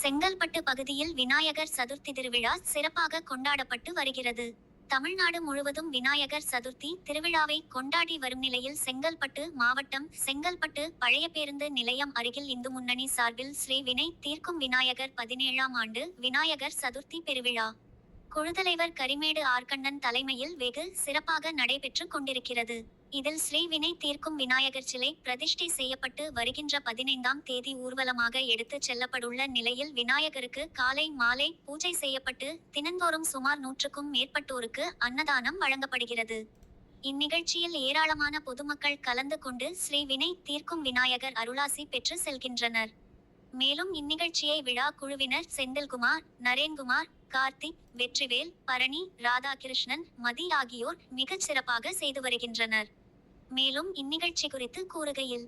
செங்கல்பட்டு பகுதியில் விநாயகர் சதுர்த்தி திருவிழா சிறப்பாக கொண்டாடப்பட்டு வருகிறது. தமிழ்நாடு முழுவதும் விநாயகர் சதுர்த்தி திருவிழாவை கொண்டாடி வரும் நிலையில் செங்கல்பட்டு மாவட்டம் செங்கல்பட்டு பழைய பேருந்து நிலையம் அருகில் இந்து முன்னணி சார்பில் ஸ்ரீ வினை தீர்க்கும் விநாயகர் பதினேழாம் ஆண்டு விநாயகர் சதுர்த்தி பெருவிழா. குழுத்தலைவர் கரிமேடு ஆர்கண்ணன் தலைமையில் வெகு சிறப்பாக நடைபெற்று கொண்டிருக்கிறது. இதில் ஸ்ரீ வினை தீர்க்கும் விநாயகர் சிலை பிரதிஷ்டை செய்யப்பட்டு வருகின்ற பதினைந்தாம் தேதி ஊர்வலமாக எடுத்துச் செல்லப்பட்டுள்ள நிலையில் விநாயகருக்கு காலை மாலை பூஜை செய்யப்பட்டு தினந்தோறும் சுமார் நூற்றுக்கும் மேற்பட்டோருக்கு அன்னதானம் வழங்கப்படுகிறது. இந்நிகழ்ச்சியில் ஏராளமான பொதுமக்கள் கலந்து கொண்டு ஸ்ரீ வினை தீர்க்கும் விநாயகர் அருளாசி பெற்று செல்கின்றனர். மேலும் இந்நிகழ்ச்சியை விழா குழுவினர் செந்தில்குமார் நரேன்குமார் கார்த்திக் வெற்றிவேல் பரணி ராதாகிருஷ்ணன் மதி ஆகியோர் மிகச் சிறப்பாக செய்து வருகின்றனர். மேலும் இந்நிகழ்ச்சி குறித்து கூறுகையில்.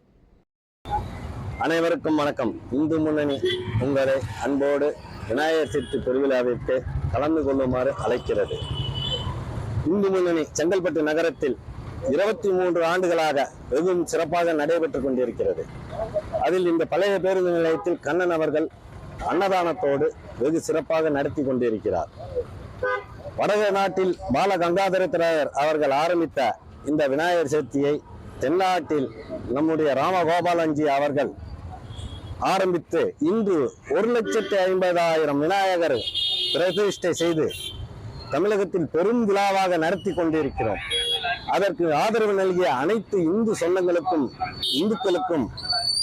அனைவருக்கும் வணக்கம். இந்து முன்னணி உங்களை அன்போடு விநாயகர் சதுர்த்தி பெருவிழாவிற்கு கலந்து கொள்ளுமாறு அழைக்கிறது. இந்து முன்னணி செங்கல்பட்டு நகரத்தில் இருபத்தி மூன்று ஆண்டுகளாக வெகும் சிறப்பாக நடைபெற்றுக் கொண்டிருக்கிறது. அதில் இந்த பழைய பேருந்து நிலையத்தில் கண்ணன் அவர்கள் அன்னதானத்தோடு வெகு சிறப்பாக நடத்தி கொண்டிருக்கிறார். வடக நாட்டில் பால கங்காதரத்திரர் அவர்கள் ஆரம்பித்த இந்த விநாயகர் சதுர்த்தியை தென்னாட்டில் நம்முடைய ராமகோபாலன்ஜி அவர்கள் ஆரம்பித்து இன்று ஒரு லட்சத்தி ஐம்பதாயிரம் விநாயகர் பிரதிஷ்டை செய்து தமிழகத்தில் பெரும் விழாவாக நடத்தி கொண்டிருக்கிறோம். அதற்கு ஆதரவு நல்கிய அனைத்து இந்து சொந்தங்களுக்கும் இந்துக்களுக்கும்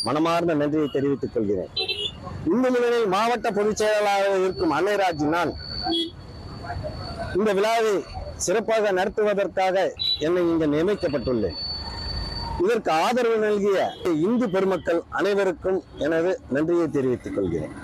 மனமார்ந்த நன்றியை தெரிவித்துக் கொள்கிறேன். இந்து முன்னணி மாவட்ட பொதுச் செயலாளராக இருக்கும் அன்னைராஜ் நான் இந்த விழாவை சிறப்பாக நடத்துவதற்காக என்னை இங்கு நியமிக்கப்பட்டுள்ளேன். இதற்கு ஆதரவு நல்கிய இந்து பெருமக்கள் அனைவருக்கும் எனது நன்றியை தெரிவித்துக் கொள்கிறேன்.